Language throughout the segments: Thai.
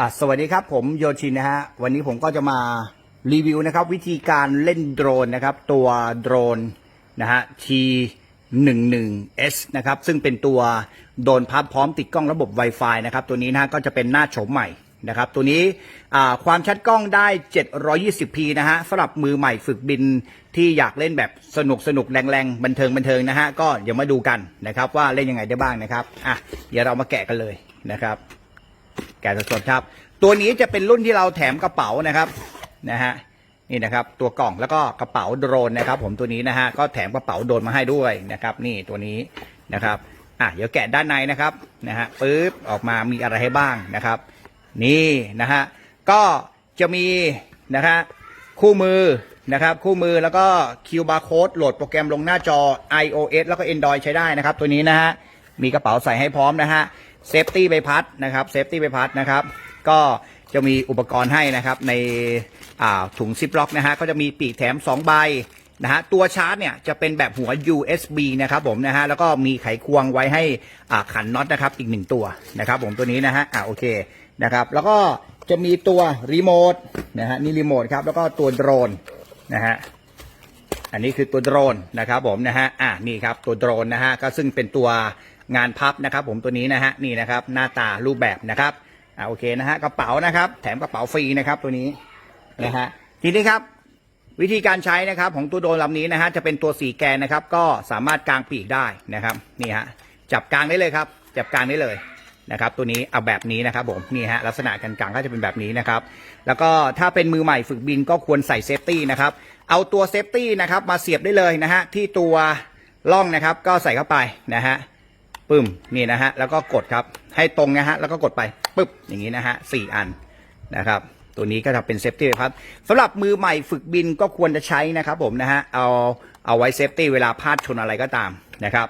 อะสวัสดีครับผมโยชินนะฮะวันนี้ผมก็จะมารีวิวนะครับ วิธีการเล่นโดรนนะครับ ตัวโดรนนะฮะ T11S นะครับซึ่งเป็นตัวโดรนพับพร้อมติดกล้องระบบ Wi-Fi นะครับ ตัวนี้นะฮะก็จะเป็นหน้าโฉมใหม่นะครับ ตัวนี้ความชัดกล้องได้ 720p นะฮะสำหรับมือใหม่ฝึกบินที่อยากเล่นแบบสนุกสนุกแรงๆบันเทิงบันเทิงนะฮะก็เดี๋ยวมาดูกันนะครับ ว่าเล่นยังไงได้บ้างนะครับอะเดี๋ยวเรามาแกะกันเลยนะครับ แกะสดๆครับ ตัวนี้จะเป็นรุ่นที่เราแถมกระเป๋านะครับนะฮะนี่นะครับ ตัวกล่องแล้วก็กระเป๋าโดรนนะครับ ผมตัวนี้นะฮะก็แถมกระเป๋าโดรนมาให้ด้วยนะครับ นี่ตัวนี้นะครับอะเดี๋ยวแกะด้านในนะครับนะฮะปึ๊บออกมามีอะไรให้บ้างนะครับ นี่นะฮะก็จะมีนะฮะคู่มือนะครับ คู่มือแล้วก็ QR code โหลดโปรแกรมลงหน้าจอ iOS แล้วก็ Android ใช้ได้นะครับ ตัวนี้นะฮะมีกระเป๋าใส่ให้พร้อมนะฮะ เซฟตี้ใบพัดนะครับเซฟตี้ใบพัดนะครับ ก็จะมีอุปกรณ์ให้นะครับในถุงซิปล็อกนะฮะก็จะมีปีกแถม 2 ใบนะฮะตัวชาร์จเนี่ยจะเป็นแบบหัว USB นะครับผมนะฮะแล้วก็มีไขควงไว้ให้ขันน็อตนะครับอีกหนึ่งตัวนะครับผมตัวนี้นะฮะอ่าโอเคนะครับแล้วก็จะมีตัวรีโมทนะฮะนี่รีโมทครับแล้วก็ตัวโดรนนะฮะอันนี้คือตัวโดรนนะครับผมนะฮะอ่านี่ครับตัวโดรนนะฮะก็ซึ่งเป็นตัว งานพับนะครับ ผมตัวนี้นะฮะนี่นะครับหน้าตารูปแบบนะครับอ่าโอเคนะฮะกระเป๋านะครับ แถมกระเป๋าฟรีนะครับตัวนี้นะฮะทีนี้ครับวิธีการใช้นะครับของตัวโดรนลำนี้นะฮะจะเป็นตัวสีแกนนะครับ ก็สามารถกางปีกได้นะครับนี่ฮะจับกางได้เลยครับจับกางได้เลยนะครับ ตัวนี้เอาแบบนี้นะครับผมนี่ฮะลักษณะการกางก็จะเป็นแบบนี้นะครับ แล้วก็ถ้าเป็นมือใหม่ฝึกบินก็ควรใส่เซฟตี้นะครับเอาตัวเซฟตี้นะครับมาเสียบได้เลยนะฮะที่ตัวล่องนะครับก็ใส่เข้าไปนะฮะ ปึ้มนี่นะฮะแล้วก็กดครับให้ตรงนะฮะแล้วก็กดไปปึ๊บอย่างนี้นะฮะสี่อันนะครับ ตัวนี้ก็จะเป็นเซฟตี้ครับสำหรับมือใหม่ฝึกบินก็ควรจะใช้นะครับผมนะฮะเอาเอาไว้เซฟตี้เวลาพลาดชนอะไรก็ตามนะครับ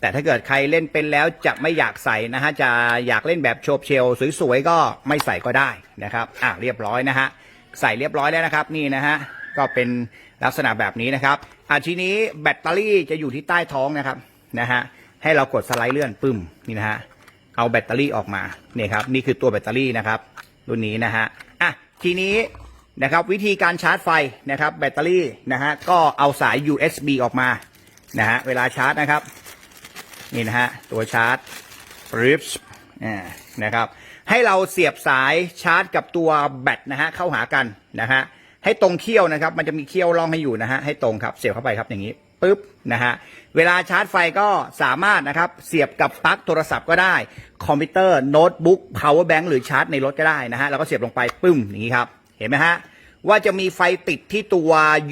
แต่ถ้าเกิดใครเล่นเป็นแล้วจะไม่อยากใส่นะฮะจะอยากเล่นแบบโชบเชลสวยๆก็ไม่ใส่ก็ได้นะครับอะเรียบร้อยนะฮะใส่เรียบร้อยแล้วนะครับนี่นะฮะก็เป็นลักษณะแบบนี้นะครับอะทีนี้แบตเตอรี่จะอยู่ที่ใต้ท้องนะครับนะฮะ ให้เรากดสไลด์เลื่อนปึ้มนี่นะฮะเอาแบตเตอรี่ออกมาเนี่ยครับนี่คือตัวแบตเตอรี่นะครับรุ่นนี้นะฮะอะทีนี้นะครับวิธีการชาร์จไฟนะครับ แบตเตอรี่นะฮะก็เอาสาย USB ออกมานะฮะเวลาชาร์จนะครับนี่นะฮะตัวชาร์จริปนะครับให้เราเสียบสายชาร์จกับตัวแบตนะฮะเข้าหากันนะฮะให้ตรงเขี้ยวนะครับ มันจะมีเขี้ยวร่องให้อยู่นะฮะให้ตรงครับเสียบเข้าไปครับอย่างนี้ ปุ๊บนะฮะเวลาชาร์จไฟก็สามารถนะครับเสียบกับปลั๊กโทรศัพท์ก็ได้ คอมพิวเตอร์โน้ตบุ๊กพาวเวอร์แบงค์หรือชาร์จในรถก็ได้นะฮะแล้วก็เสียบลงไปปึ้มอย่างนี้ครับ เห็นไหมฮะว่าจะมีไฟติดที่ตัว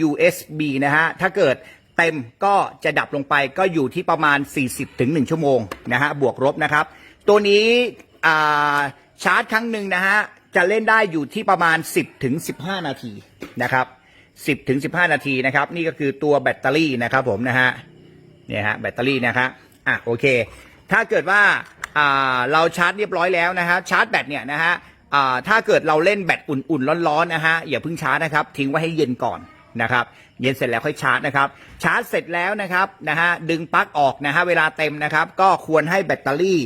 USB นะฮะถ้าเกิดเต็มก็จะดับลงไปก็อยู่ที่ประมาณ 40ถึง1ชั่วโมงนะฮะบวกลบนะครับ ตัวนี้ชาร์จครั้งหนึ่งนะฮะจะเล่นได้อยู่ที่ประมาณ 10ถึง15 นาทีนะครับ 10ถึง15 นาทีนะครับ นี่ก็คือตัวแบตเตอรี่นะครับผมนะฮะเนี่ยฮะแบตเตอรี่นะครับอะโอเค ถ้าเกิดว่าอ่าเราชาร์จเรียบร้อยแล้วนะฮะชาร์จแบตเนี่ยนะฮะอ่าถ้าเกิดเราเล่นแบตอุ่นๆร้อนๆนะฮะอย่าเพิ่งชาร์จนะครับ ทิ้งไว้ให้เย็นก่อนนะครับเย็นเสร็จแล้วค่อยชาร์จนะครับ ชาร์จเสร็จแล้วนะครับนะฮะดึงปลั๊กออกนะฮะเวลาเต็มนะครับ ก็ควรให้แบตเตอรี่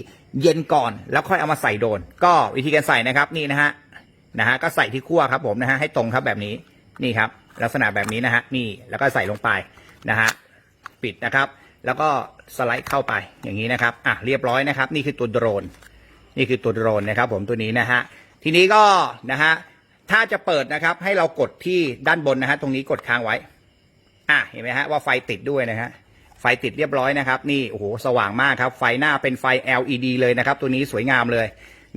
เย็นก่อน แล้วค่อยเอามาใส่โดน ก็วิธีการใส่นะครับนี่นะฮะนะฮะก็ใส่ที่ขั้วครับผมนะฮะให้ตรงครับแบบนี้นี่ครับ ลักษณะแบบนี้นะฮะนี่แล้วก็ใส่ลงไปนะฮะปิดนะครับ แล้วก็สไลด์เข้าไปอย่างนี้นะครับอะเรียบร้อยนะครับ นี่คือตัวโดรน นี่คือตัวโดรนนะครับ ผมตัวนี้นะฮะทีนี้ก็นะฮะถ้าจะเปิดนะครับ ให้เรากดที่ด้านบนนะฮะตรงนี้กดค้างไว้อะเห็นไหมฮะว่าไฟติดด้วยนะฮะไฟติดเรียบร้อยนะครับ นี่โอ้โหสว่างมากครับ ไฟหน้าเป็นไฟ LED เลยนะครับ ตัวนี้สวยงามเลย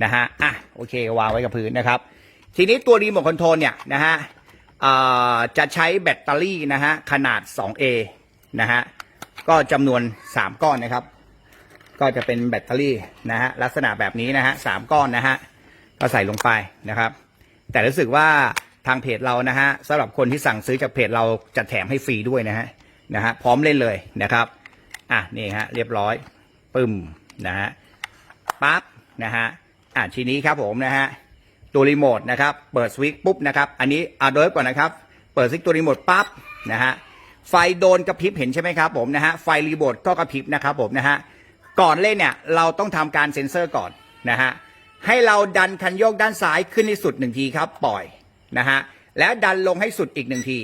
นะฮะอะโอเควางไว้กับพื้นนะครับ ทีนี้ตัวรีโมทคอนโทรลเนี่ยนะฮะ จะใช้แบตเตอรี่นะฮะขนาด 2A นะฮะก็จำนวน 3 ก้อนนะครับ ก็จะเป็นแบตเตอรี่นะฮะลักษณะแบบนี้นะฮะสก้อนนะฮะก็ใส่ลงไปนะครับ แต่รู้สึกว่าทางเพจเรานะฮะสำหรับคนที่สั่งซื้อจากเพจเราจะแถมให้ฟรีด้วยนะฮะนะฮะพร้อมเล่นเลยนะครับอะนี่ฮะเรียบร้อยปึ้มนะฮะปั๊บนะฮะอะทีนี้ครับผมนะฮะ ตัวรีโมทนะครับเปิดสวิตช์ปุ๊บนะครับอันนี้อาโดยก่อนนะครับ เปิดสวิตช์ตัวรีโมทปั๊บนะฮะไฟโดนกระพริบเห็นใช่ไหมครับผมนะฮะไฟรีโมทก็กระพริบนะครับผมนะฮะก่อนเล่นเนี่ยเราต้องทำการเซ็นเซอร์ก่อนนะฮะให้เราดันคันโยกด้านซ้ายขึ้นให้สุดหนึ่งทีครับปล่อยนะฮะแล้วดันลงให้สุดอีกหนึ่งที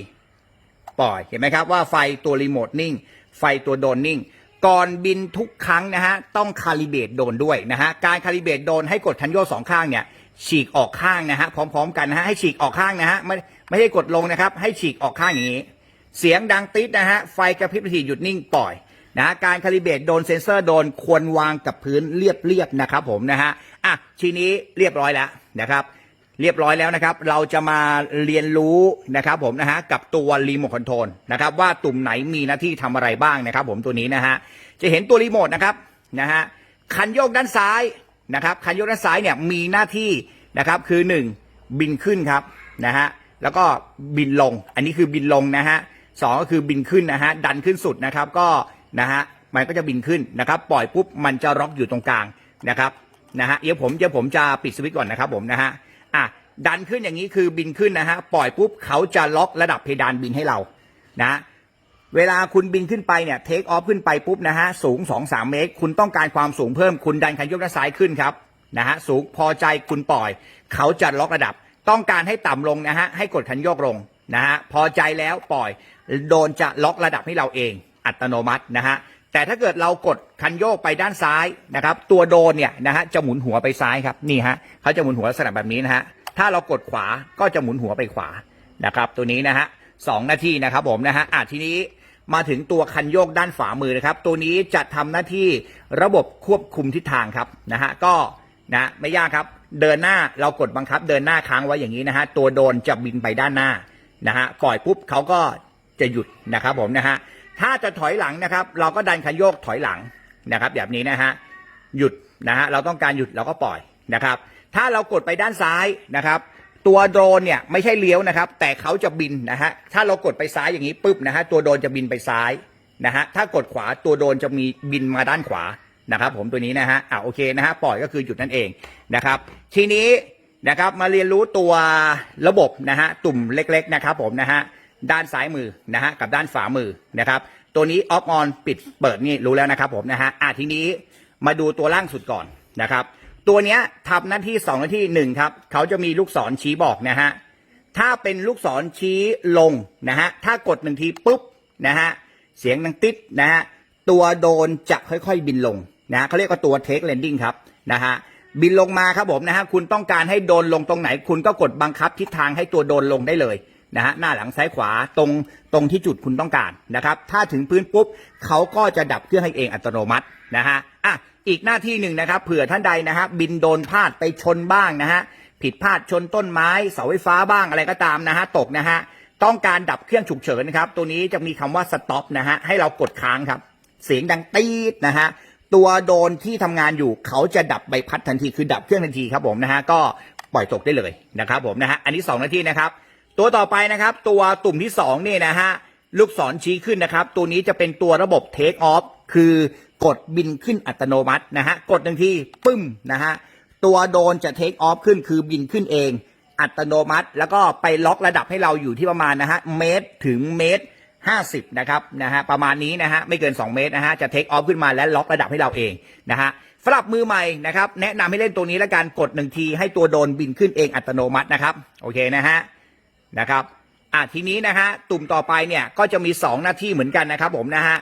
ปล่อยเห็นไหมครับว่าไฟตัวรีโมทนิ่ง ไฟตัวโดนนิ่ง ก่อนบินทุกครั้งนะฮะต้องคาลิเบตโดนด้วยนะฮะการคาลิเบตโดนให้กดคันโยกสองข้างเนี่ย ฉีกออกข้างนะฮะ พร้อม ๆ กันนะฮะให้ฉีกออกข้างนะฮะไม่ไม่ให้กดลงนะครับ ให้ฉีกออกข้างอย่างนี้ เสียงดังติดนะฮะไฟกระพริบทีหยุดนิ่งปล่อยนะฮะการคาลิเบตโดนเซนเซอร์โดนควรวางกับพื้นเรียบๆนะครับผมนะฮะอะทีนี้เรียบร้อยแล้วนะครับ เรียบร้อยแล้วนะครับ เราจะมาเรียนรู้นะครับผมนะฮะกับตัวรีโมทคอนโทรลนะครับว่าตุ่มไหนมีหน้าที่ทำอะไรบ้างนะครับ ผมตัวนี้นะฮะจะเห็นตัวรีโมทนะครับนะฮะคันโยกด้านซ้าย นะครับคันยกด้านซ้ายเนี่ยมีหน้าที่นะครับคือหนึ่งบินขึ้นครับนะฮะแล้วก็บินลง อันนี้คือบินลงนะฮะสองก็คือบินขึ้นนะฮะดันขึ้นสุดนะครับก็นะฮะมันก็จะบินขึ้นนะครับปล่อยปุ๊บมันจะล็อกอยู่ตรงกลางนะครับนะฮะเดี๋ยวผมเดี๋ยวผมจะปิดสวิตช์ก่อนนะครับผมนะฮะอะดันขึ้นอย่างนี้คือบินขึ้นนะฮะปล่อยปุ๊บเขาจะล็อกระดับเพดานบินให้เรานะ เวลาคุณบินขึ้นไปเนี่ยเทคออฟขึ้นไปปุ๊บนะฮะสูง 2 3 เมตร คุณต้องการความสูงเพิ่มคุณดันคันโยกด้านซ้ายขึ้นครับนะฮะสูงพอใจคุณปล่อย เขาจะล็อกระดับ ต้องการให้ต่ำลงนะฮะให้กดคันโยกลงนะฮะพอใจแล้วปล่อย โดนจะล็อกระดับให้เราเอง อัตโนมัตินะฮะแต่ถ้าเกิดเรากดคันโยกไปด้านซ้ายนะครับ ตัวโดนเนี่ยนะฮะจะหมุนหัวไปซ้ายครับนี่ฮะเขาจะหมุนหัวลักษณะแบบนี้นะฮะถ้าเรากดขวาก็จะหมุนหัวไปขวานะครับ ตัวนี้นะฮะสองนาทีนะครับผมนะฮะอะทีนี้ มาถึงตัวคันโยกด้านฝามือนะครับ ตัวนี้จะทำหน้าที่ระบบควบคุมทิศทางครับนะฮะก็นะไม่ยากครับ เดินหน้าเรากดบังคับ เดินหน้าค้างไว้อย่างนี้นะฮะตัวโดนจะบินไปด้านหน้านะฮะปล่อยปุ๊บเขาก็จะหยุดนะครับผมนะฮะถ้าจะถอยหลังนะครับ เราก็ดันคันโยกถอยหลังนะครับ แบบนี้นะฮะหยุดนะฮะเราต้องการหยุดเราก็ปล่อยนะครับ ถ้าเรากดไปด้านซ้ายนะครับ ตัวโดรนเนี่ยไม่ใช่เลี้ยวนะครับ แต่เขาจะบินนะฮะถ้าเรากดไปซ้ายอย่างนี้ปุ๊บนะฮะตัวโดรนจะบินไปซ้ายนะฮะถ้ากดขวาตัวโดรนจะมีบินมาด้านขวานะครับ ผมตัวนี้นะฮะอ่าโอเคนะฮะปล่อยก็คือหยุดนั่นเองนะครับ ทีนี้นะครับมาเรียนรู้ตัวระบบนะฮะตุ่มเล็กๆนะครับ ผมนะฮะด้านซ้ายมือนะฮะกับด้านฝามือนะครับตัวนี้ออฟออนปิดเปิดนี่รู้แล้วนะครับผมนะฮะอะทีนี้มาดูตัวล่างสุดก่อนนะครับ ตัวเนี้ยทำหน้าที่สองหน้าที่หนึ่งครับ เขาจะมีลูกศรชี้บอกนะฮะ ถ้าเป็นลูกศรชี้ลงนะฮะ ถ้ากดหนึ่งทีปุ๊บนะฮะ เสียงดังติดนะฮะ ตัวโดนจะค่อยๆบินลงนะเขาเรียกว่าตัว take landing ครับนะฮะ บินลงมาครับผมนะฮะ คุณต้องการให้โดนลงตรงไหน คุณก็กดบังคับทิศทางให้ตัวโดนลงได้เลยนะฮะหน้าหลังซ้ายขวาตรงตรงที่จุดคุณต้องการนะครับ ถ้าถึงพื้นปุ๊บเขาก็จะดับเครื่องให้เองอัตโนมัตินะฮะอะอีกหน้าที่หนึ่งนะครับ เผื่อท่านใดนะฮะบินโดนพลาดไปชนบ้างนะฮะผิดพลาดชนต้นไม้เสาไฟฟ้าบ้างอะไรก็ตามนะฮะตกนะฮะต้องการดับเครื่องฉุกเฉินนะครับตัวนี้จะมีคำว่าสต็อปนะฮะให้เรากดค้างครับ เสียงดังตีดนะฮะตัวโดนที่ทำงานอยู่เขาจะดับใบพัดทันทีคือดับเครื่องทันทีครับผมนะฮะก็ปล่อยตกได้เลยนะครับผมนะฮะอันนี้สองนาทีนะครับตัวต่อไปนะครับ ตัวตุ่มที่สองนี่นะฮะลูกศรชี้ขึ้นนะครับ ตัวนี้จะเป็นตัวระบบ Take Off คือ กดบินขึ้นอัตโนมัตินะฮะกดหนึ่งทีปึ้มนะฮะตัวโดนจะ Take Off ขึ้นคือบินขึ้นเองอัตโนมัติ แล้วก็ไปล็อกระดับให้เราอยู่ที่ประมาณนะฮะเมตรถึงเมตร50นะครับนะฮะประมาณนี้นะฮะไม่เกิน 2 เมตรนะฮะจะเทคออฟขึ้นมาและล็อกระดับให้เราเองนะฮะสำหรับมือใหม่นะครับแนะนำให้เล่นตัวนี้แล้วกันกดหนึ่งทีให้ตัวโดนบินขึ้นเองอัตโนมัตินะครับโอเคนะฮะนะครับอะทีนี้นะฮะตุ่มต่อไปเนี่ยก็จะมี 2 หน้าที่เหมือนกันนะครับผมนะฮะ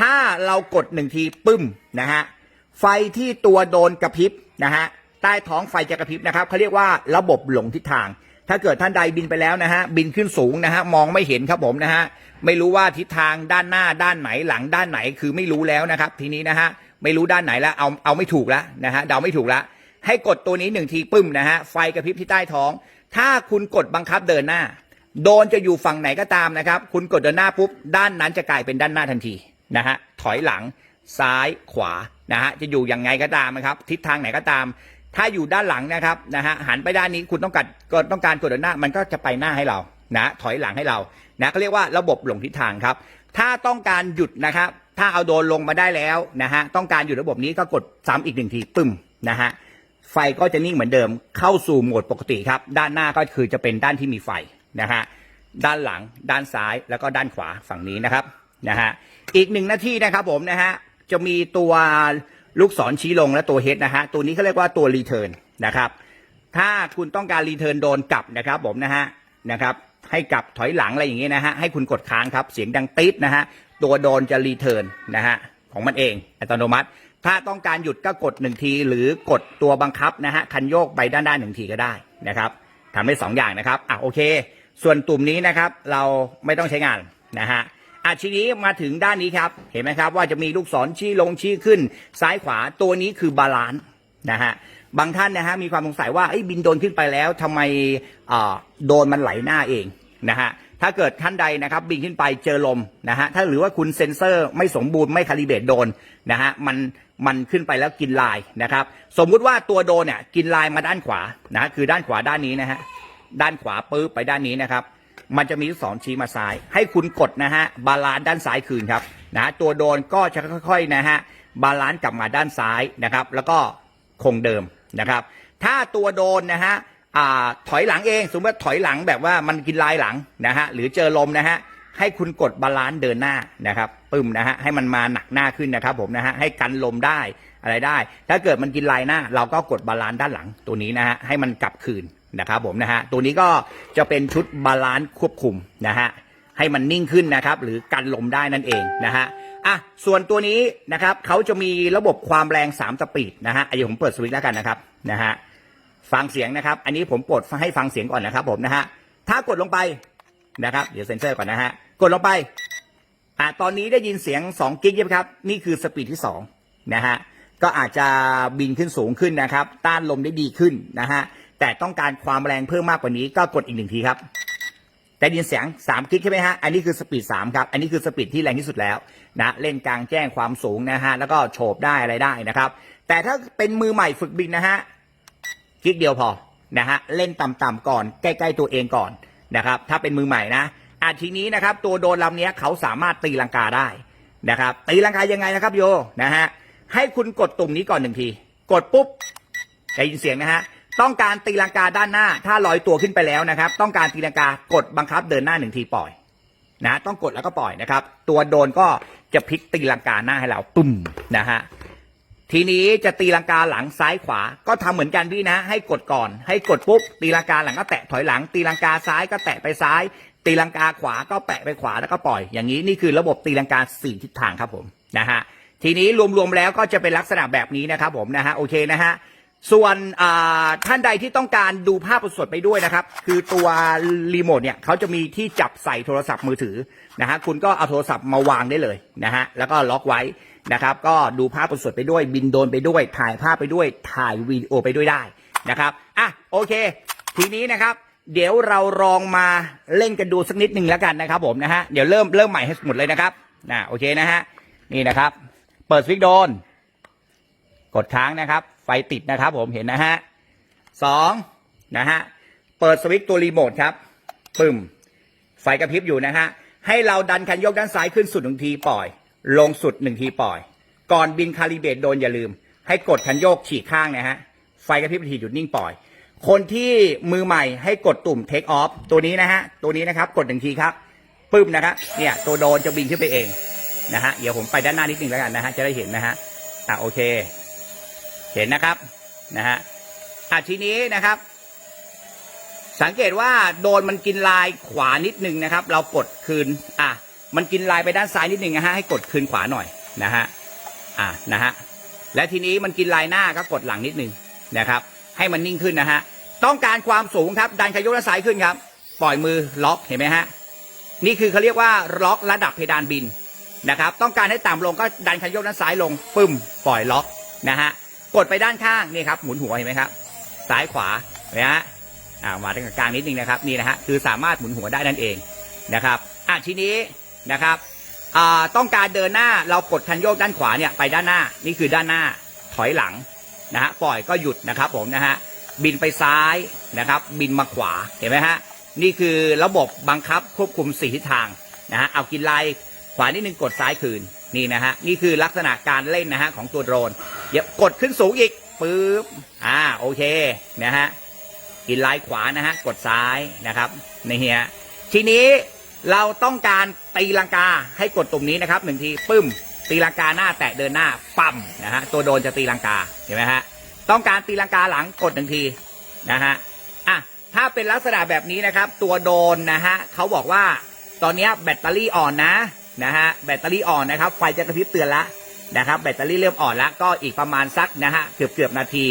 ถ้าเรากดหนึ่งทีปึ้มนะฮะไฟที่ตัวโดนกระพริบนะฮะใต้ท้องไฟจะกระพริบนะครับเขาเรียกว่าระบบหลงทิศทาง ถ้าเกิดท่านใดบินไปแล้วนะฮะบินขึ้นสูงนะฮะมองไม่เห็นครับผมนะฮะไม่รู้ว่าทิศทางด้านหน้าด้านไหนหลังด้านไหนคือไม่รู้แล้วนะครับ ทีนี้นะฮะไม่รู้ด้านไหนแล้วเอาเอาไม่ถูกแล้วนะฮะเดาไม่ถูกแล้วให้กดตัวนี้หนึ่งทีปึ้มนะฮะไฟกระพริบที่ใต้ท้อง ถ้าคุณกดบังคับเดินหน้า โดนจะอยู่ฝั่งไหนก็ตามนะครับ คุณกดเดินหน้าปุ๊บด้านนั้นจะกลายเป็นด้านหน้าทันที นะฮะถอยหลังซ้ายขวานะฮะจะอยู่ยังไงก็ตามนะครับ ทิศทางไหนก็ตาม ถ้าอยู่ด้านหลังนะครับนะฮะหันไปด้านนี้คุณต้องการก็ต้องการกดเดินหน้ามันก็จะไปหน้าให้เรานะถอยหลังให้เรานะเขาเรียกว่าระบบหลงทิศทางครับ ถ้าต้องการหยุดนะครับ ถ้าเอาโดนลงมาได้แล้วนะฮะต้องการหยุดระบบนี้ก็กดซ้ำอีกหนึ่งทีปึ้มนะฮะไฟก็จะนิ่งเหมือนเดิมเข้าสู่โหมดปกติครับ ด้านหน้าก็คือจะเป็นด้านที่มีไฟนะฮะด้านหลัง ด้านซ้ายแล้วก็ด้านขวาฝั่งนี้นะครับนะฮะ อีกหนึ่งหน้าที่นะครับผมนะฮะจะมีตัวลูกศรชี้ลงและตัวเฮดนะฮะตัวนี้เขาเรียกว่าตัวรีเทิร์นนะครับ ถ้าคุณต้องการรีเทิร์นโดนกลับนะครับผมนะฮะนะครับ ให้กลับถอยหลังอะไรอย่างเงี้นะฮะให้คุณกดค้างครับเสียงดังติ๊ดนะฮะตัวโดนจะรีเทิร์นนะฮะของมันเองอัตโนมัติ ถ้าต้องการหยุดก็กดหนึ่งที หรือกดตัวบังคับนะฮะคันโยกไปด้านด้านหนึ่งทีก็ได้นะครับทำได้สองอย่างนะครับอะโอเค ส่วนตุ่มนี้นะครับ เราไม่ต้องใช้งานนะฮะ อะทีนี้มาถึงด้านนี้ครับ เห็นไหมครับ ว่าจะมีลูกศรชี้ลงชี้ขึ้น ซ้ายขวาตัวนี้คือบาลานซ์นะฮะบางท่านนะฮะมีความสงสัยว่าไอ้บินโดนขึ้นไปแล้วทำไมอ่าโดนมันไหลหน้าเองนะฮะถ้าเกิดท่านใดนะครับบินขึ้นไปเจอลมนะฮะถ้าหรือว่าคุณเซ็นเซอร์ไม่สมบูรณ์ไม่คาลิเบตโดนนะฮะมันมันขึ้นไปแล้วกินลายนะครับ สมมุติว่าตัวโดนเนี่ยกินลายมาด้านขวานะะคือด้านขวาด้านนี้นะฮะด้านขวาปุ๊บไปด้านนี้นะครับ มันจะมีลูกศรชี้มาซ้าย ให้คุณกดนะฮะบาลานซ์ด้านซ้ายคืนครับนะฮะตัวโดนก็จะค่อยๆนะฮะบาลานซ์กลับมาด้านซ้ายนะครับ แล้วก็คงเดิมนะครับ ถ้าตัวโดนนะฮะอ่าถอยหลังเองสมมติว่าถอยหลังแบบว่ามันกินลายหลังนะฮะหรือเจอลมนะฮะให้คุณกดบาลานซ์เดินหน้านะครับปึ้มนะฮะให้มันมาหนักหน้าขึ้นนะครับผมนะฮะให้กันลมได้อะไรได้ ถ้าเกิดมันกินลายหน้า เราก็กดบาลานซ์ด้านหลังตัวนี้นะฮะให้มันกลับคืน นะครับผมนะฮะตัวนี้ก็จะเป็นชุดบาลานซ์ควบคุมนะฮะให้มันนิ่งขึ้นนะครับหรือกันลมได้นั่นเองนะฮะอะส่วนตัวนี้นะครับเขาจะมีระบบความแรง 3 สปีดนะฮะอันนี้ผมเปิดสวิตช์แล้วกันนะครับนะฮะฟังเสียงนะครับ อันนี้ผมปลดให้ฟังเสียงก่อนนะครับผมนะฮะถ้ากดลงไปนะครับเดี๋ยวเซ็นเซอร์ก่อนนะฮะกดลงไปอะตอนนี้ได้ยินเสียง 2 กิกใช่ไหมครับนี่คือสปีดที่2นะฮะก็อาจจะบินขึ้นสูงขึ้นนะครับ ต้านลมได้ดีขึ้นนะฮะ แต่ต้องการความแรงเพิ่มมากกว่านี้ก็กดอีกหนึ่งทีครับได้ยินเสียง3กิกใช่ไหมฮะ อันนี้คือสปีด3ครับ อันนี้คือสปีดที่แรงที่สุดแล้วนะเล่นกลางแจ้งความสูงนะฮะ แล้วก็โฉบได้อะไรได้นะครับ แต่ถ้าเป็นมือใหม่ฝึกบินนะฮะ คลิกเดียวพอนะฮะ เล่นต่ำๆก่อน ใกล้ๆตัวเองก่อนนะครับ ถ้าเป็นมือใหม่นะอาทีนี้นะครับ ตัวโดรนลำนี้เขาสามารถตีลังกาได้นะครับ ตีลังกายังไงนะครับโยนะฮะ ให้คุณกดตุ่มนี้ก่อนหนึ่งที กดปุ๊บได้ยินเสียงนะฮะ ต้องการตีลังกาด้านหน้า ถ้าลอยตัวขึ้นไปแล้วนะครับ ต้องการตีลังกากดบังคับเดินหน้าหนึ่งทีปล่อย นะ ต้องกดแล้วก็ปล่อยนะครับ ตัวโดนก็จะพลิกตีลังกาหน้าให้เราตุ้มนะฮะทีนี้จะตีลังกาหลังซ้ายขวา ก็ทำเหมือนกันพี่นะ ให้กดก่อน ให้กดปุ๊บตีลังกาหลังก็แตะถอยหลัง ตีลังกาซ้ายก็แตะไปซ้าย ตีลังกาขวาก็แตะไปขวาแล้วก็ปล่อย อย่างนี้นี่คือระบบตีลังกาสี่ทิศทางครับผมนะฮะทีนี้รวมๆแล้วก็จะเป็นลักษณะแบบนี้นะครับผมนะฮะโอเคนะฮะ ส่วนท่านใดที่ต้องการดูภาพสดไปด้วยนะครับ คือตัวรีโมทเนี่ยเขาจะมีที่จับใส่โทรศัพท์มือถือนะฮะคุณก็เอาโทรศัพท์มาวางได้เลยนะฮะแล้วก็ล็อกไว้นะครับ ก็ดูภาพสดไปด้วย บินโดนไปด้วย ถ่ายภาพไปด้วย ถ่ายวีดีโอไปด้วยได้นะครับอะโอเค ทีนี้นะครับ เดี๋ยวเราลองมาเล่นกันดูสักนิดหนึ่งแล้วกันนะครับ ผมนะฮะเดี๋ยวเริ่มเริ่มใหม่ให้หมดเลยนะครับนะโอเคนะฮะนี่นะครับ เปิดสวิตช์โดน กดค้างนะครับ ไฟติดนะครับ ผมเห็นนะฮะสองนะฮะเปิดสวิตช์ตัวรีโมทครับปึ้มไฟกระพริบอยู่นะฮะให้เราดันคันยกด้านซ้ายขึ้นสุดหนึ่งทีปล่อย ลงสุดหนึ่งทีปล่อย ก่อนบินคาลิเบตโดนอย่าลืม ให้กดคันโยกฉีกข้างนะฮะไฟกระพริบทีหยุดนิ่งปล่อย คนที่มือใหม่ให้กดตุ่ม take off ตัวนี้นะฮะตัวนี้นะครับกดหนึ่งทีครับปึ้มนะครับเนี่ยตัวโดนจะบินขึ้นไปเองนะฮะเดี๋ยวผมไปด้านหน้านิดนึงแล้วกันนะฮะจะได้เห็นนะฮะอะโอเค เห็นนะครับนะฮะอะทีนี้นะครับ สังเกตว่าโดนมันกินลายขวานิดนึงนะครับ เรากดคืน อะมันกินลายไปด้านซ้ายนิดนึงนะฮะให้กดคืนขวาหน่อยนะฮะอะนะฮะและทีนี้มันกินลายหน้าก็กดหลังนิดนึงนะครับ ให้มันนิ่งขึ้นนะฮะต้องการความสูงครับ ดันขยกด้านซ้ายขึ้นครับ ปล่อยมือล็อกเห็นไหมฮะนี่คือเขาเรียกว่าล็อกระดับเพดานบินนะครับ ต้องการให้ต่ำลงก็ดันคันโยกด้านซ้ายลงปึ้มปล่อยล็อกนะฮะ กดไปด้านข้างนี่ครับหมุนหัวเห็นไหมครับ ซ้ายขวาเนไหมฮะอ่ามาตรงกลางนิดนึงนะครับนี่นะฮะคือสามารถหมุนหัวได้นั่นเองนะครับอะทีนี้นะครับอ่าต้องการเดินหน้าเรากดคันโยกด้านขวาเนี่ยไปด้านหน้านี่คือด้านหน้าถอยหลังนะฮะปล่อยก็หยุดนะครับผมนะฮะบินไปซ้ายนะครับ บินมาขวาเห็นไหมฮะนี่คือระบบบังคับควบคุมสี่ทิศทางนะฮะเอากินไลน์ขวานิดนึงกดซ้ายคืน นี่นะฮะนี่คือลักษณะการเล่นนะฮะของตัวโดรนเดี๋ยวกดขึ้นสูงอีกปึ๊บอ่าโอเคนะฮะกินไลน์ขวานะฮะกดซ้ายนะครับนี่ฮะทีนี้เราต้องการตีลังกาให้กดตุ่มนี้นะครับหนึ่งทีปึ้ม ตีลังกาหน้าแตะเดินหน้าปั๊มนะฮะตัวโดนจะตีลังกาเห็นไหมฮะต้องการตีลังกาหลังกดหนึ่งทีนะฮะอะถ้าเป็นลักษณะแบบนี้นะครับ ตัวโดนนะฮะเขาบอกว่าตอนนี้แบตเตอรี่อ่อนนะ นะฮะแบตเตอรี่อ่อนนะครับ ไฟจะกระพริบเตือนละนะครับ แบตเตอรี่เริ่มอ่อนล้วก็อีกประมาณสักนะฮะเกือบเกือบนาที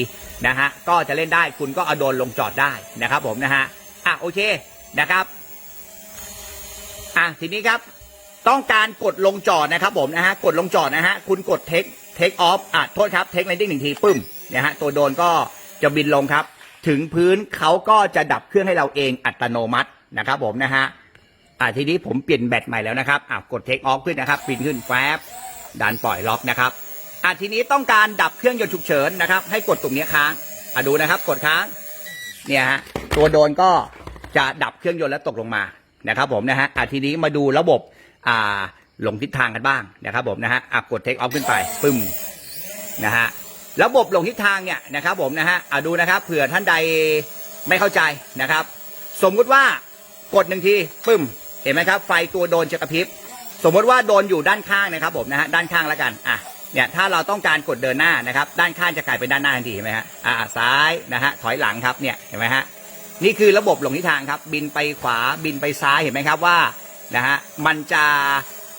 นะฮะก็จะเล่นได้คุณก็เอาโดนลงจอดได้นะครับผมนะฮะอะโอเคนะครับอะทีนี้ครับต้องการกดลงจอดนะครับผมนะฮะกดลงจอดนะฮะคุณกดเทคเทคออฟอะโทษครับเทคไลดิ้งหนึ่งทีปึ้มนะฮะตัวโดนก็จะบินลงครับ ถึงพื้นเขาก็จะดับเครื่องให้เราเองอัตโนมัตินะครับผมนะฮะ อะทีนี้ผมเปลี่ยนแบตใหม่แล้วนะครับอะกดเทคออฟขึ้นนะครับบินขึ้นแฟบดันปล่อยล็อกนะครับอะทีนี้ต้องการดับเครื่องยนต์ฉุกเฉินนะครับ ให้กดตรงนี้ค้างอะดูนะครับ กดค้าง เนี่ยฮะตัวโดนก็จะดับเครื่องยนต์แล้วตกลงมานะครับผมนะฮะอะทีนี้มาดูระบบอ่าหลงทิศทางกันบ้างนะครับผมนะฮะอะกดเทคออฟขึ้นไปปึ้มนะฮะระบบหลงทิศทางเนี่ยนะครับผมนะฮะอะดูนะครับเผื่อท่านใดไม่เข้าใจนะครับ สมมุติว่ากดหนึ่งทีปึ้ม เห็นไหมครับ ไฟตัวโดนจะกระพริบ สมมติว่าโดนอยู่ด้านข้างนะครับผมนะฮะด้านข้างแล้วกันอะเนี่ยถ้าเราต้องการกดเดินหน้านะครับ ด้านข้างจะกลายเป็นด้านหน้าทันทีเห็นไหมฮะอ่าซ้ายนะฮะถอยหลังครับเนี่ยเห็นไหมฮะนี่คือระบบหลงทิศทางครับ บินไปขวาบินไปซ้ายเห็นไหมครับว่านะฮะมันจะ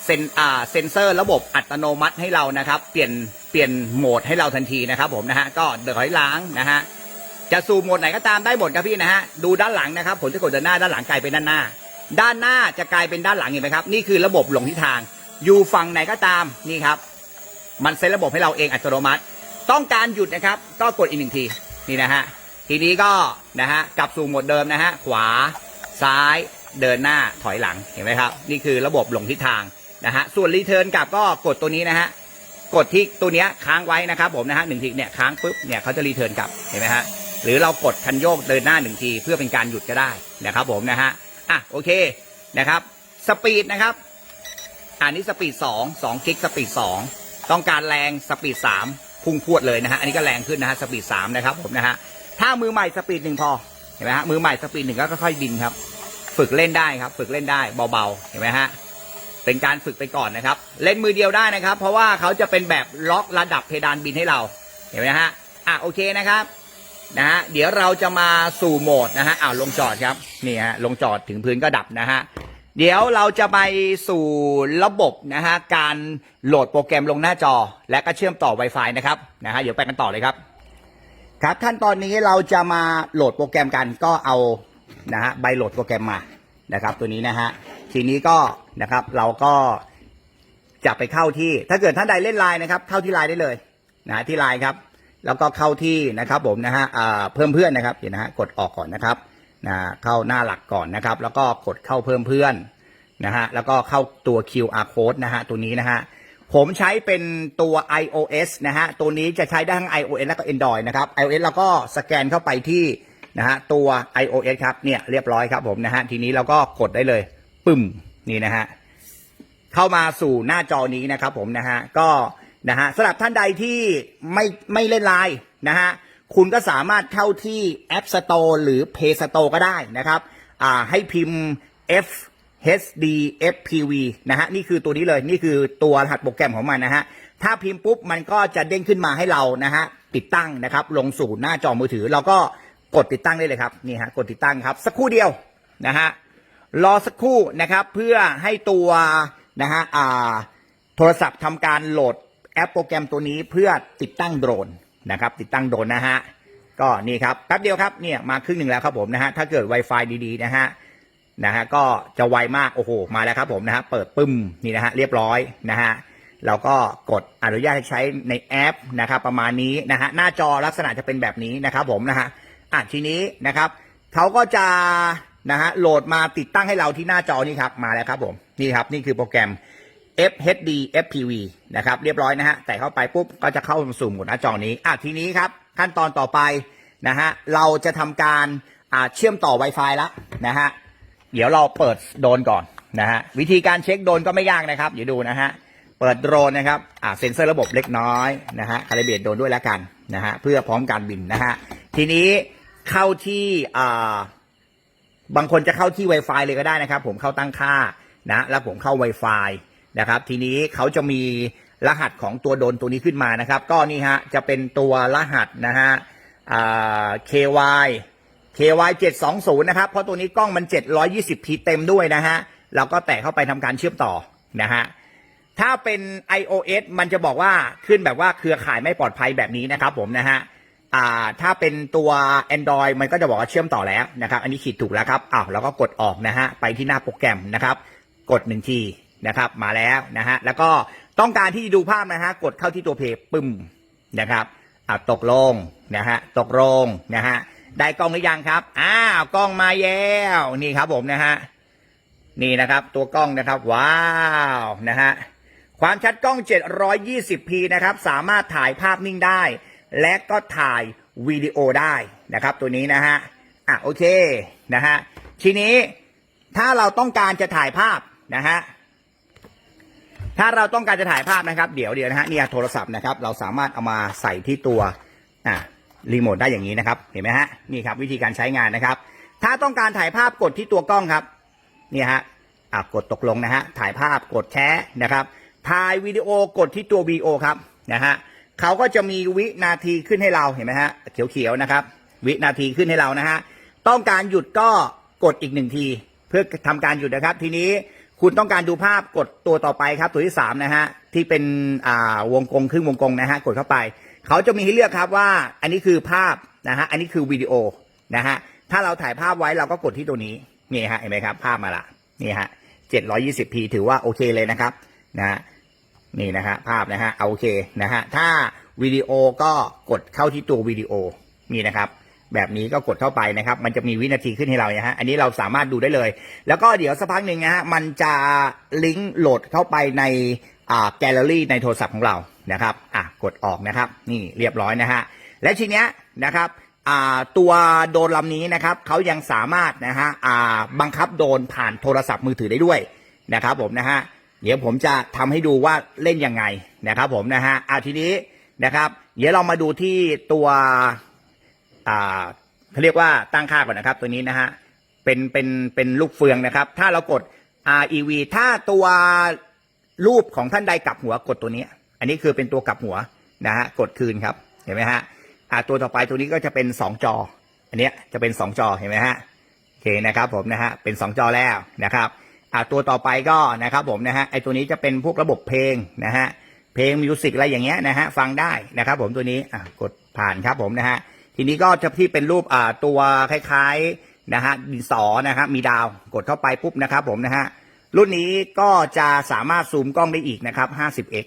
เซนอ่าเซนเซอร์ระบบอัตโนมัติให้เรานะครับ เปลี่ยนเปลี่ยนโหมดให้เราทันทีนะครับผมนะฮะก็เดินถอยหลังนะฮะจะสู่โหมดไหนก็ตามได้หมดครับพี่นะฮะดูด้านหลังนะครับผมจะกดเดินหน้าด้านหลังกลายเป็นด้านหน้า ด้านหน้าจะกลายเป็นด้านหลังเห็นไหมครับ นี่คือระบบหลงทิศทาง อยู่ฝั่งไหนก็ตามนี่ครับ มันเซตระบบให้เราเองอัตโนมัติ ต้องการหยุดนะครับ ก็กดอีกหนึ่งทีนี่นะฮะทีนี้ก็นะฮะกลับสู่โหมดเดิมนะฮะขวาซ้ายเดินหน้าถอยหลังเห็นไหมครับ นี่คือระบบหลงทิศทางนะฮะส่วนรีเทิร์นกลับก็กดตัวนี้นะฮะกดที่ตัวนี้ค้างไว้นะครับผมนะฮะหนึ่งทีเนี่ยค้างปุ๊บเนี่ยเขาจะรีเทิร์นกลับเห็นไหมฮะหรือเรากดคันโยกเดินหน้าหนึ่งทีเพื่อเป็นการหยุดก็ได้นะครับผมนะฮะ อะโอเคนะครับสปีดนะครับ อันนี้สปีดสองสองกิกสปีดสองต้องการแรงสปีดสามพุ่งพวดเลยนะฮะอันนี้ก็แรงขึ้นนะฮะสปีดสามนะครับผมนะฮะถ้ามือใหม่สปีดหนึ่งพอเห็นไหมฮะมือใหม่สปีดหนึ่งก็ค่อยๆบินครับ ฝึกเล่นได้ครับ ฝึกเล่นได้เบาๆเห็นไหมฮะเป็นการฝึกไปก่อนนะครับ เล่นมือเดียวได้นะครับ เพราะว่าเขาจะเป็นแบบล็อกระดับเพดานบินให้เราเห็นไหมฮะอะโอเคนะครับ นะฮะเดี๋ยวเราจะมาสู่โหมดนะฮะอ้าวลงจอดครับนี่ฮะลงจอดถึงพื้นก็ดับนะฮะเดี๋ยวเราจะไปสู่ระบบนะฮะการโหลดโปรแกรมลงหน้าจอ และก็เชื่อมต่อ Wi-Fi นะครับนะฮะเดี๋ยวไปกันต่อเลยครับ ครับขั้นตอนนี้เราจะมาโหลดโปรแกรมกันก็เอานะฮะใบโหลดโปรแกรมมานะครับ ตัวนี้นะฮะทีนี้ก็นะครับเราก็จะไปเข้าที่ ถ้าเกิดท่านใดเล่นไลน์นะครับ เข้าที่ไลน์ได้เลยนะที่ไลน์ครับ แล้วก็เข้าที่นะครับผมนะฮะเพิ่มเพื่อนนะครับเดี๋ยวนะฮะกดออกก่อนนะครับนะเข้าหน้าหลักก่อนนะครับ แล้วก็กดเข้าเพิ่มเพื่อนนะฮะแล้วก็เข้าตัว QR code นะฮะตัวนี้นะฮะผมใช้เป็นตัว iOS นะฮะตัวนี้จะใช้ได้ทั้ง iOS และก็ Android นะครับ iOS เราก็สแกนเข้าไปที่นะฮะตัว iOS ครับเนี่ยเรียบร้อยครับผมนะฮะทีนี้เราก็กดได้เลยปึ้มนี่นะฮะเข้ามาสู่หน้าจอนี้นะครับผมนะฮะก็ นะฮะสำหรับท่านใดที่ไม่ไม่เล่นไลน์นะฮะคุณก็สามารถเข้าที่ App Store หรือ Play Store ก็ได้นะครับอ่าให้พิมพ์ F HD FPV นะฮะนี่คือตัวนี้เลยนี่คือตัวรหัสโปรแกรมของมันนะฮะถ้าพิมพ์ปุ๊บมันก็จะเด้งขึ้นมาให้เรานะฮะติดตั้งนะครับ ลงสู่หน้าจอมือถือ เราก็กดติดตั้งได้เลยครับนี่ฮะกดติดตั้งครับ สักครู่เดียวนะฮะรอสักครู่นะครับ เพื่อให้ตัวนะฮะอ่าโทรศัพท์ทำการโหลด แอปโปรแกรมตัวนี้เพื่อติดตั้งโดรนนะครับ ติดตั้งโดรนนะฮะก็นี่ครับแป๊บเดียวครับเนี่ยมาครึ่งหนึ่งแล้วครับผมนะฮะถ้าเกิด Wi-Fi ดีๆนะฮะนะฮะก็จะไวมากโอ้โหมาแล้วครับผมนะฮะเปิดปึ้มนี่นะฮะเรียบร้อยนะฮะเราก็กดอนุญาตให้ใช้ในแอปนะครับ ประมาณนี้นะฮะหน้าจอลักษณะจะเป็นแบบนี้นะครับ ผมนะฮะอะทีนี้นะครับเขาก็จะนะฮะโหลดมาติดตั้งให้เราที่หน้าจอนี่ครับมาแล้วครับผมนี่ครับนี่คือโปรแกรม FHD FPV นะครับเรียบร้อยนะฮะแต่เข้าไปปุ๊บก็จะเข้าสู่หมดหน้าจอนี้อะทีนี้ครับ ขั้นตอนต่อไปนะฮะเราจะทำการอ่าเชื่อมต่อ Wi-Fi แล้วนะฮะเดี๋ยวเราเปิดโดนก่อนนะฮะวิธีการเช็คโดนก็ไม่ยากนะครับเดี๋ยวดูนะฮะเปิดโดรนนะครับอ่าเซ็นเซอร์ระบบเล็กน้อยนะฮะคาลิเบตโดนด้วยแล้วกันนะฮะเพื่อพร้อมการบินนะฮะทีนี้เข้าที่อ่าบางคนจะเข้าที่ Wi-Fi เลยก็ได้นะครับ ผมเข้าตั้งค่านะแล้วผมเข้า Wi-Fi นะครับ ทีนี้เขาจะมีรหัสของตัวโดนตัวนี้ขึ้นมานะครับ ก็นี่ฮะจะเป็นตัวรหัสนะฮะอ KY KY 720นะครับ เพราะตัวนี้กล้องมัน 720p เต็มด้วยนะฮะเราก็แตะเข้าไปทำการเชื่อมต่อนะฮะถ้าเป็น iOS มันจะบอกว่าขึ้นแบบว่าเครือข่ายไม่ปลอดภัยแบบนี้นะครับผมนะฮะถ้าเป็นตัว Android มันก็จะบอกว่าเชื่อมต่อแล้วนะครับ อันนี้ขีดถูกแล้วครับอ้าวเราก็กดออกนะฮะไปที่หน้าโปรแกรมนะครับ กดหนึ่งที นะครับ มาแล้วนะฮะแล้วก็ต้องการที่จะดูภาพนะฮะกดเข้าที่ตัวเพย์ปึ้มนะครับอ่าตกลงนะฮะตกลงนะฮะได้กล้องหรือยังครับอ้าวกล้องมาแล้วนี่ครับผมนะฮะนี่นะครับ ตัวกล้องนะครับ ว้าวนะฮะความชัดกล้อง 720p นะครับ สามารถถ่ายภาพนิ่งได้ และก็ถ่ายวิดีโอได้นะครับ ตัวนี้นะฮะอะโอเคนะฮะทีนี้ถ้าเราต้องการจะถ่ายภาพนะฮะ ถ้าเราต้องการจะถ่ายภาพนะครับ เดี๋ยวเดี๋ยวนะฮะเนี่ยโทรศัพท์นะครับ เราสามารถเอามาใส่ที่ตัวอะรีโมทได้อย่างนี้นะครับ เห็นไหมฮะนี่ครับวิธีการใช้งานนะครับ ถ้าต้องการถ่ายภาพกดที่ตัวกล้องครับเนี่ยฮะอะกดตกลงนะฮะถ่ายภาพกดแชร์นะครับถ่ายวิดีโอกดที่ตัววีโอครับนะฮะเขาก็จะมีวินาทีขึ้นให้เราเห็นไหมฮะเขียวๆนะครับ วินาทีขึ้นให้เรานะฮะต้องการหยุดก็กดอีกหนึ่งที เพื่อทำการหยุดนะครับ ทีนี้ คุณต้องการดูภาพกดตัวต่อไปครับ ตัวที่สามนะฮะที่เป็นอ่าวงกลมครึ่งวงกลมนะฮะกดเข้าไปเขาจะมีให้เลือกครับว่าอันนี้คือภาพนะฮะอันนี้คือวิดีโอนะฮะถ้าเราถ่ายภาพไว้เราก็กดที่ตัวนี้นี่ฮะเห็นไหมครับ ภาพมาละนี่ฮะ 720p ถือว่าโอเคเลยนะครับนะฮะนี่นะฮะภาพนะฮะเอาโอเคนะฮะถ้าวิดีโอก็กดเข้าที่ตัววิดีโอนี่นะครับ แบบนี้ก็กดเข้าไปนะครับ มันจะมีวินาทีขึ้นให้เราเนะฮะ อันนี้เราสามารถดูได้เลย แล้วก็เดี๋ยวสักพักหนึ่งนะฮะ มันจะลิงก์โหลดเข้าไปในอ่าแกลเลอรี่ในโทรศัพท์ของเรา นะครับ อะ กดออกนะครับ นี่เรียบร้อยนะฮะ และทีเนี้ยนะครับอ่าตัวโดนลำนี้นะครับเขายังสามารถนะฮะอ่าบังคับโดนผ่านโทรศัพท์มือถือได้ด้วยนะครับผมนะฮะ เดี๋ยวผมจะทำให้ดูว่าเล่นยังไงนะครับผมนะฮะอาทีนี้นะครับ เดี๋ยวเรามาดูที่ตัว อ่าเขาเรียกว่าตั้งค่าก่อนนะครับ ตัวนี้นะฮะเป็นเป็นเป็นลูกเฟืองนะครับ ถ้าเรากด REV ถ้าตัวรูปของท่านใดกลับหัวกดตัวนี้ อันนี้คือเป็นตัวกลับหัวนะฮะกดคืนครับเห็นไหมฮะอ่าตัวต่อไปตัวนี้ก็จะเป็นสองจอ อันเนี้ยจะเป็นสองจอเห็นไหมฮะโอเคนะครับผมนะฮะเป็นสองจอแล้วนะครับอ่าตัวต่อไปก็นะครับผมนะฮะไอตัวนี้จะเป็นพวกระบบเพลงนะฮะเพลงมิวสิกอะไรอย่างเงี้ยนะฮะฟังได้นะครับผมตัวนี้อ่ากดผ่านครับผมนะฮะ ทีนี้ก็จะที่เป็นรูปอ่าตัวคล้ายๆนะฮะดินสอนะครับมีดาวกดเข้าไปปุ๊บนะครับผมนะฮะรุ่นนี้ก็จะสามารถซูมกล้องได้อีกนะครับ 50x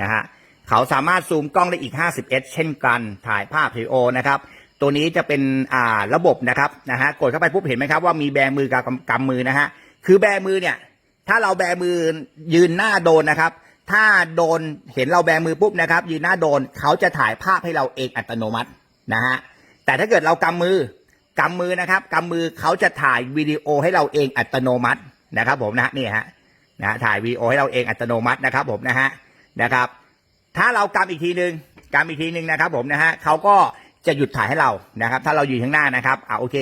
นะฮะเขาสามารถซูมกล้องได้อีก 50x เช่นกันถ่ายภาพวิดีโอนะครับ ตัวนี้จะเป็นอ่าระบบนะครับนะฮะกดเข้าไปปุ๊บเห็นไหมครับว่ามีแบมือกับกำกำมือนะฮะคือแบมือเนี่ยถ้าเราแบมือยืนหน้าโดนนะครับ ถ้าโดนเห็นเราแบมือปุ๊บนะครับ ยืนหน้าโดนเขาจะถ่ายภาพให้เราเองอัตโนมัติ นะฮะแต่ถ้าเกิดเรากำมือกำมือนะครับกำมือเขาจะถ่ายวิดีโอให้เราเองอัตโนมัตินะครับผมนะฮะนี่ฮะนะฮะถ่ายวีดีโอให้เราเองอัตโนมัตินะครับผมนะฮะนะครับ ถ้าเรากำอีกทีหนึ่งกำอีกทีหนึ่งนะครับผมนะฮะเขาก็จะหยุดถ่ายให้เรานะครับ ถ้าเราอยู่ข้างหน้านะครับอ่าโอเค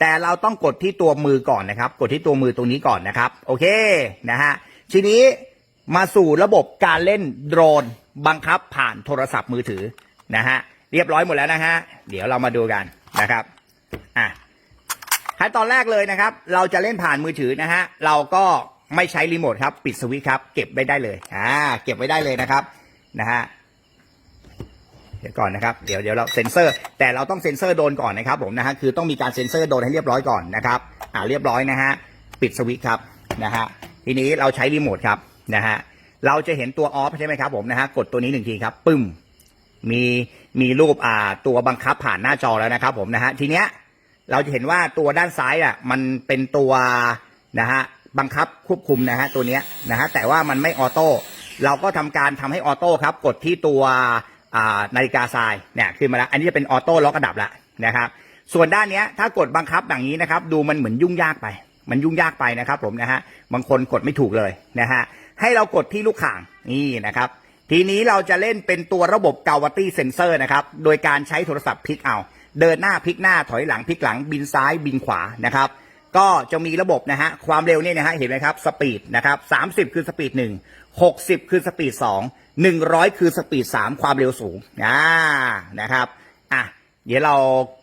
แต่เราต้องกดที่ตัวมือก่อนนะครับ กดที่ตัวมือตรงนี้ก่อนนะครับ โอเคนะฮะทีนี้มาสู่ระบบการเล่นโดรนบังคับผ่านโทรศัพท์มือถือนะฮะ เรียบร้อยหมดแล้วนะฮะ เดี๋ยวเรามาดูกันนะครับ อะขั้นตอนแรกเลยนะครับ เราจะเล่นผ่านมือถือนะฮะ เราก็ไม่ใช้รีโมทครับ ปิดสวิตช์ครับ เก็บไว้ได้เลย อ่า เก็บไว้ได้เลยนะครับ นะฮะ เดี๋ยวก่อนนะครับ เดี๋ยวเดี๋ยวเราเซ็นเซอร์ แต่เราต้องเซ็นเซอร์โดนก่อนนะครับผมนะฮะ คือต้องมีการเซ็นเซอร์โดนให้เรียบร้อยก่อนนะครับ อ่า เรียบร้อยนะฮะ ปิดสวิตช์ครับ นะฮะ ทีนี้เราใช้รีโมทครับ นะฮะ เราจะเห็นตัวออฟใช่ไหมครับผมนะฮะ กดตัวนี้หนึ่งทีครับ ปึ้ม มีมีรูปอ่าตัวบังคับผ่านหน้าจอแล้วนะครับ ผมนะฮะทีเนี้ยเราจะเห็นว่าตัวด้านซ้ายอะมันเป็นตัวนะฮะบังคับควบคุมนะฮะตัวเนี้ยนะฮะแต่ว่ามันไม่ออโต้เราก็ทำการทำให้ออโต้ครับ กดที่ตัวอ่านาฬิกาทรายเนี่ยขึ้นมาแล้ว อันนี้จะเป็นออโต้ล็อกกระดับล้วนะครับ ส่วนด้านเนี้ยถ้ากดบังคับอย่างนี้นะครับ ดูมันเหมือนยุ่งยากไป มันยุ่งยากไปนะครับ ผมนะฮะบางคนกดไม่ถูกเลยนะฮะให้เรากดที่ลูกข่างนี่นะครับ ทีนี้เราจะเล่นเป็นตัวระบบกาวตี้เซนเซอร์นะครับ โดยการใช้โทรศัพท์พลิกเอา เดินหน้าพลิกหน้าถอยหลังพลิกหลังบินซ้ายบินขวานะครับ ก็จะมีระบบนะฮะความเร็วเนี่ยนะฮะเห็นไหมครับสปีดนะครับ30คือสปีดหนึ่ง60 คือสปีด2 100 คือสปีด3 ความเร็วสูงอ่านะครับอะเดี๋ยวเรา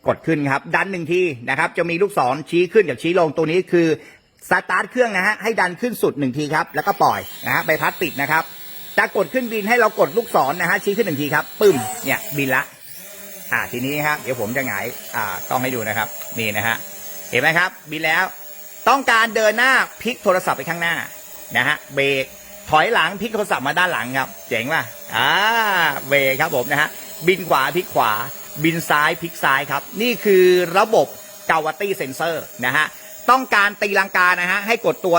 กดขึ้นครับ ดันหนึ่งทีนะครับจะมีลูกศรชี้ขึ้นกับชี้ลงตัวนี้คือสตาร์ทเครื่องนะฮะให้ดันขึ้นสุดหนึ่งทีครับแล้วก็ปล่อยนะฮะใบพัดติดนะครับ จะกดขึ้นบินให้เรากดลูกศรนะฮะชี้ขึ้นหนึ่งทีครับปึ้มเนี่ยบินละ อ่าทีนี้ครับเดี๋ยวผมจะหงายอ่าต้องให้ดูนะครับนี่นะฮะเห็นไหมครับ บินแล้ว ต้องการเดินหน้าพลิกโทรศัพท์ไปข้างหน้านะฮะเบรกถอยหลังพลิกโทรศัพท์มาด้านหลังครับ เจ๋งป่ะอ่าเบรกครับผมนะฮะบินขวาพลิกขวา บินซ้ายพลิกซ้ายครับ นี่คือระบบกาวตี้เซนเซอร์นะฮะต้องการตีลังกานะฮะให้กดตัว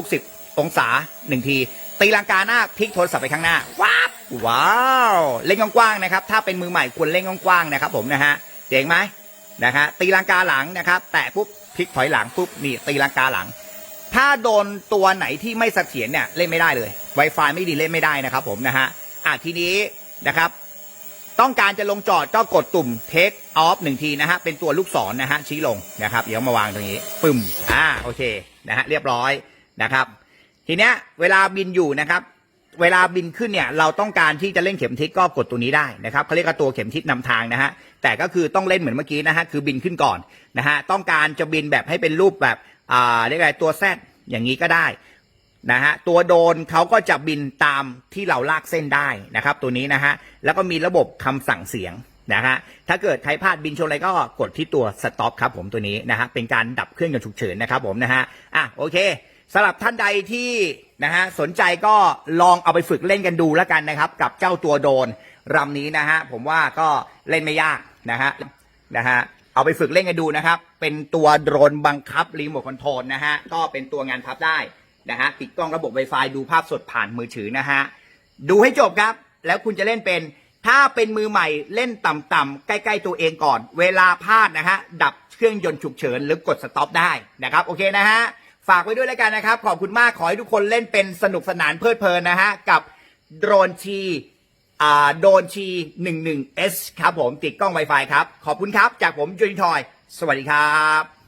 360 องศาหนึ่งที ตีลังกาหน้าพลิกโทรศัพท์ไปข้างหน้าว้าบว้าวเล่นกว้างๆนะครับ ถ้าเป็นมือใหม่ควรเล่นกว้างๆนะครับ ผมนะฮะเจ๋งไหมนะฮะตีลังกาหลังนะครับ แตะปุ๊บพลิกถอยหลังปุ๊บนี่ตีลังกาหลัง ถ้าโดนตัวไหนที่ไม่เสถียรเนี่ยเล่นไม่ได้เลย Wi-Fi ไม่ดีเล่นไม่ได้นะครับ ผมนะฮะอะทีนี้นะครับ ต้องการจะลงจอดก็กดตุ่ม take off หนึ่งทีนะฮะเป็นตัวลูกศรนะฮะชี้ลงนะครับ เดี๋ยวมาวางตรงนี้ปึ้มอ่าโอเคนะฮะเรียบร้อยนะครับ ทีเนี้ยเวลาบินอยู่นะครับ เวลาบินขึ้นเนี่ยเราต้องการที่จะเล่นเข็มทิศก็กดตัวนี้ได้นะครับเขาเรียกว่าตัวเข็มทิศนำทางนะฮะแต่ก็คือต้องเล่นเหมือนเมื่อกี้นะฮะคือบินขึ้นก่อนนะฮะต้องการจะบินแบบให้เป็นรูปแบบอ่าเรียกอะไรตัวแซดอย่างนี้ก็ได้นะฮะตัวโดนเขาก็จะบินตามที่เราลากเส้นได้นะครับ ตัวนี้นะฮะแล้วก็มีระบบคำสั่งเสียงนะฮะถ้าเกิดใครพลาดบินชนอะไรก็กดที่ตัวสต็อปครับผมตัวนี้นะฮะเป็นการดับเครื่องยนต์ฉุกเฉินนะครับผมนะฮะอะโอเค สำหรับท่านใดที่นะฮะสนใจก็ลองเอาไปฝึกเล่นกันดูแล้วกันนะครับ กับเจ้าตัวโดรนลำนี้นะฮะผมว่าก็เล่นไม่ยากนะฮะนะฮะเอาไปฝึกเล่นกันดูนะครับ เป็นตัวโดรนบังคับรีโมทคอนโทรลนะฮะก็เป็นตัวงานพับได้นะฮะติดกล้องระบบ Wi-Fi ดูภาพสดผ่านมือถือนะฮะดูให้จบครับ แล้วคุณจะเล่นเป็นถ้าเป็นมือใหม่เล่นต่ำๆใกล้ๆตัวเองก่อน เวลาพลาดนะฮะดับเครื่องยนต์ฉุกเฉินหรือกดสต็อปได้นะครับโอเคนะฮะ ฝากไว้ด้วยแล้วกันนะครับ ขอบคุณมากขอให้ทุกคนเล่นเป็นสนุกสนานเพลิดเพลินนะฮะ กับโดรนชีอ่าโดรนชี 11S ครับผมติดกล้อง Wi-Fi ครับ ขอบคุณครับ จากผมจุนทอย สวัสดีครับ